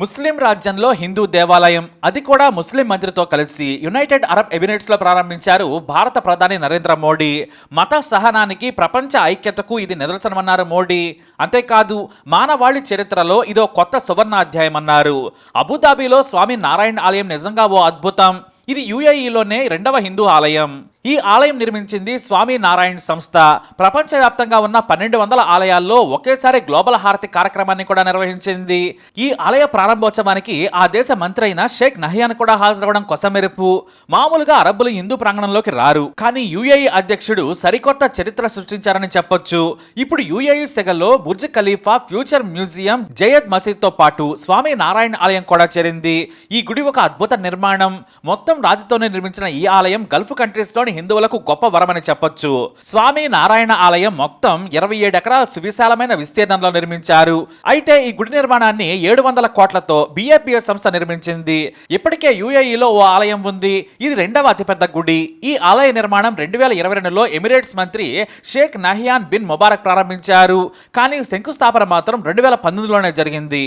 ముస్లిం రాజ్యంలో హిందూ దేవాలయం అది కూడా ముస్లిం మంత్రితో కలిసి యునైటెడ్ అరబ్ ఎమిరేట్స్లో ప్రారంభించారు భారత ప్రధాని నరేంద్ర మోడీ. మత సహనానికి ప్రపంచ ఐక్యతకు ఇది నిదర్శనమన్నారు మోడీ. అంతేకాదు మానవాళి చరిత్రలో ఇదో కొత్త సువర్ణ అధ్యాయం అన్నారు అబుదాబిలో స్వామి నారాయణ ఆలయం నిజంగా ఓ అద్భుతం. ఇది యుఏఈలోనే రెండవ హిందూ ఆలయం. ఈ ఆలయం నిర్మించింది స్వామి నారాయణ్ సంస్థ. ప్రపంచవ్యాప్తంగా ఉన్న పన్నెండు వందల ఆలయాల్లో ఒకేసారి గ్లోబల్ హారతి కార్యక్రమాన్ని కూడా నిర్వహించింది. ఈ ఆలయ ప్రారంభోత్సవానికి ఆ దేశ మంత్రి అయిన షేక్ నహియాన్ కూడా హాజరవడం కొసమెరుపు. మామూలుగా అరబ్బులు హిందూ ప్రాంగణంలోకి రారు. కానీ యుఏఈ అధ్యక్షుడు సరికొత్త చరిత్ర సృష్టించారని చెప్పొచ్చు. ఇప్పుడు UAE సెగల్లో Burj Khalifa future museum Zayed మసీద్తో పాటు స్వామి నారాయణ ఆలయం కూడా చేరింది. ఈ గుడి ఒక అద్భుత నిర్మాణం. మొత్తం రాతితోనే నిర్మించిన ఈ ఆలయం గల్ఫ్ కంట్రీస్లోని హిందువులకు గొప్ప వరమని చెప్పొచ్చు. స్వామి నారాయణ ఆలయం మొత్తం ఇరవై ఏడు ఎకరాల సువిశాలమైన విస్తీర్ణంలో నిర్మించారు. అయితే ఈ గుడి నిర్మాణాన్ని ఏడు వందల కోట్లతో బిఏపిఎస్ సంస్థ నిర్మించింది. ఇప్పటికే యుఏఈలో ఓ ఆలయం ఉంది. ఇది రెండవ అతిపెద్ద గుడి. ఈ ఆలయ నిర్మాణం రెండు వేల ఇరవై రెండులో ఎమిరేట్స్ మంత్రి షేక్ నహియాన్ బిన్ ముబారక్ ప్రారంభించారు. కానీ శంకుస్థాపన మాత్రం రెండు వేల పంతొమ్మిదిలోనే జరిగింది.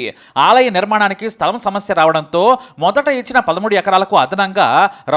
ఆలయ నిర్మాణానికి స్థలం సమస్య రావడంతో మొదట ఇచ్చిన పదమూడు ఎకరాలకు అదనంగా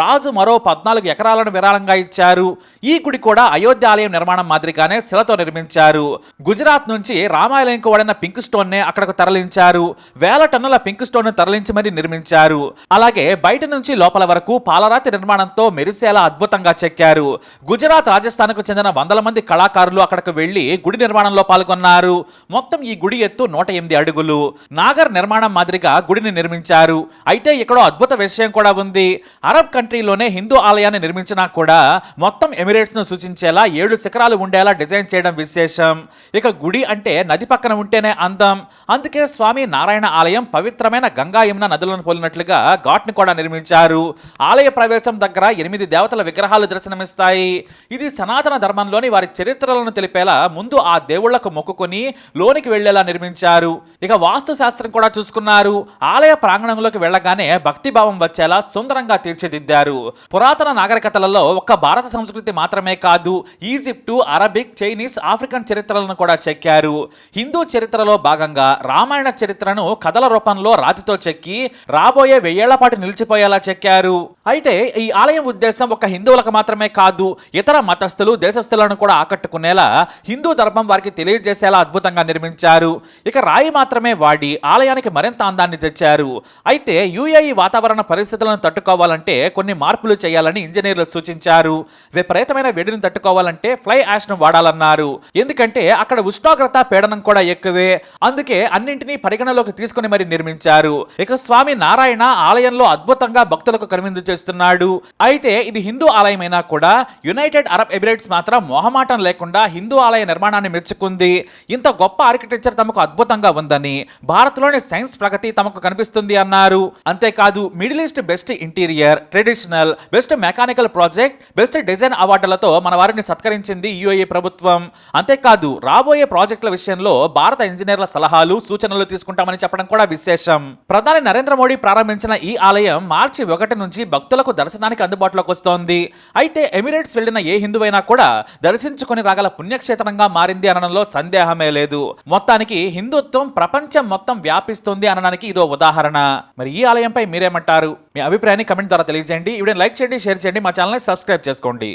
రాజు మరో పద్నాలుగు ఎకరాలను విరాళంగా ఇచ్చారు ఈ గుడి కూడా అయోధ్య ఆలయం నిర్మాణం మాదిరిగానే శిలతో నిర్మించారు. గుజరాత్ నుంచి రామాలయంకు వాడిన పింక్ స్టోన్ నే అక్కడకు తరలించారు. వేల టన్నుల పింక్ స్టోన్ను తరలించి మరీ నిర్మించారు. అలాగే బయట నుంచి లోపల వరకు పాలరాతి నిర్మాణంతో మెరిసేలా అద్భుతంగా చెక్కారు. గుజరాత్ రాజస్థాన్కు చెందిన వందల మంది కళాకారులు అక్కడకు వెళ్ళి గుడి నిర్మాణంలో పాల్గొన్నారు. మొత్తం ఈ గుడి ఎత్తు నూట ఎనిమిది అడుగులు. నాగర్ నిర్మాణం మాదిరిగా గుడిని నిర్మించారు. అయితే ఇక్కడ అద్భుత విషయం కూడా ఉంది. అరబ్ కంట్రీలోనే హిందూ ఆలయాన్ని నిర్మించినా కూడా మొత్తం ఎమిరేట్స్ను సూచించేలా ఏడు శిఖరాలు ఉండేలా డిజైన్ చేయడం విశేషం. ఇక గుడి అంటే నది పక్కన ఉంటేనే అందం. అందుకే స్వామి నారాయణ ఆలయం పవిత్రమైన గంగా యమున నదులను పోలినట్లుగా ఘాట్ని కూడా నిర్మించారు. ఆలయ ప్రవేశం దగ్గర ఎనిమిది దేవతల విగ్రహాలు దర్శనమిస్తాయి. ఇది సనాతన ధర్మంలోని వారి చరిత్రలను తెలిపేలా ముందు ఆ దేవుళ్ళకు మొక్కుకొని లోనికి వెళ్ళేలా నిర్మించారు. ఇక వాస్తు శాస్త్రం కూడా చూసుకున్నారు. ఆలయ ప్రాంగణంలోకి వెళ్ళగానే భక్తిభావం వచ్చేలా సుందరంగా తీర్చిదిద్దారు. పురాతన నాగరికతలలో ఒక్క భారత సంస్కృతి మాత్రమే కాదు ఈజిప్టు అరబిక్ చైనీస్ ఆఫ్రికన్ చరిత్రలను కూడా చెక్కారు. హిందూ చరిత్రలో భాగంగా రామాయణ చరిత్రను కథల రూపంలో రాతితో చెక్కి రాబోయే వెయ్యేళ్ళపాటు నిలిచిపోయేలా చెక్కారు. అయితే ఈ ఆలయం ఉద్దేశం ఒక హిందువులకు మాత్రమే కాదు ఇతర మతస్థులు దేశస్థులను కూడా ఆకట్టుకునేలా హిందూ ధర్మం వారికి తెలియజేసేలా అద్భుతంగా నిర్మించారు. ఇక రాయి మాత్రమే వాడి ఆలయానికి మరింత అందాన్ని తెచ్చారు. అయితే యుఏఈ వాతావరణ పరిస్థితులను తట్టుకోవాలంటే కొన్ని మార్పులు చేయాలని ఇంజనీర్లు సూచించారు. విపరీతమైన వేడిని తట్టుకోవాలంటే ఫ్లై యాష్ను వాడాలన్నారు. ఎందుకంటే అక్కడ ఉష్ణోగ్రత పీడనం కూడా ఎక్కువే. అందుకే అన్నింటినీ పరిగణలోకి తీసుకుని మరి నిర్మించారు. ఇక స్వామి నారాయణ ఆలయంలో అద్భుతంగా భక్తులకు కనువిందు చేస్తున్నాడు. అయితే ఇది హిందూ ఆలయమైనా కూడా యునైటెడ్ అరబ్ ఎమిరేట్స్ మాత్రం మొహమాటం లేకుండా హిందూ ఆలయ నిర్మాణాన్ని మెచ్చుకుంది. ఇంత గొప్ప ఆర్కిటెక్చర్ తమకు అద్భుతంగా ఉందని భారత్లోని సైన్స్ ప్రగతి తమకు కనిపిస్తుంది అన్నారు. అంతేకాదు middle east best interior traditional best mechanical project best design అవార్డులతో మన వారిని సత్కరించింది యుఏఈ ప్రభుత్వం. అంతేకాదు రాబోయే ప్రాజెక్టుల విషయంలో భారత ఇంజనీర్ల సలహాలు సూచనలు తీసుకుంటామని చెప్పడం కూడా విశేషం. ప్రధాని నరేంద్ర మోడీ ప్రారంభించిన ఈ ఆలయం మార్చి ఒకటి నుంచి భక్తులకు దర్శనానికి అందుబాటులోకి వస్తోంది. అయితే ఎమిరేట్స్ వెళ్ళిన ఏ హిందువైనా కూడా దర్శించుకుని రాగల పుణ్యక్షేత్రంగా మారింది అనడంలో సందేహమే లేదు. మొత్తానికి హిందుత్వం ప్రపంచం మొత్తం వ్యాపిస్తుంది అనడానికి ఇదో ఉదాహరణ. మరి ఈ ఆలయంపై మీరేమంటారు? మీ అభిప్రాయాన్ని కమెంట్ ద్వారా తెలియజేయండి. వీడియో లైక్ చేయండి షేర్ చేయండి మా ఛానల్ని సబ్స్క్రైబ్ చేసుకోండి.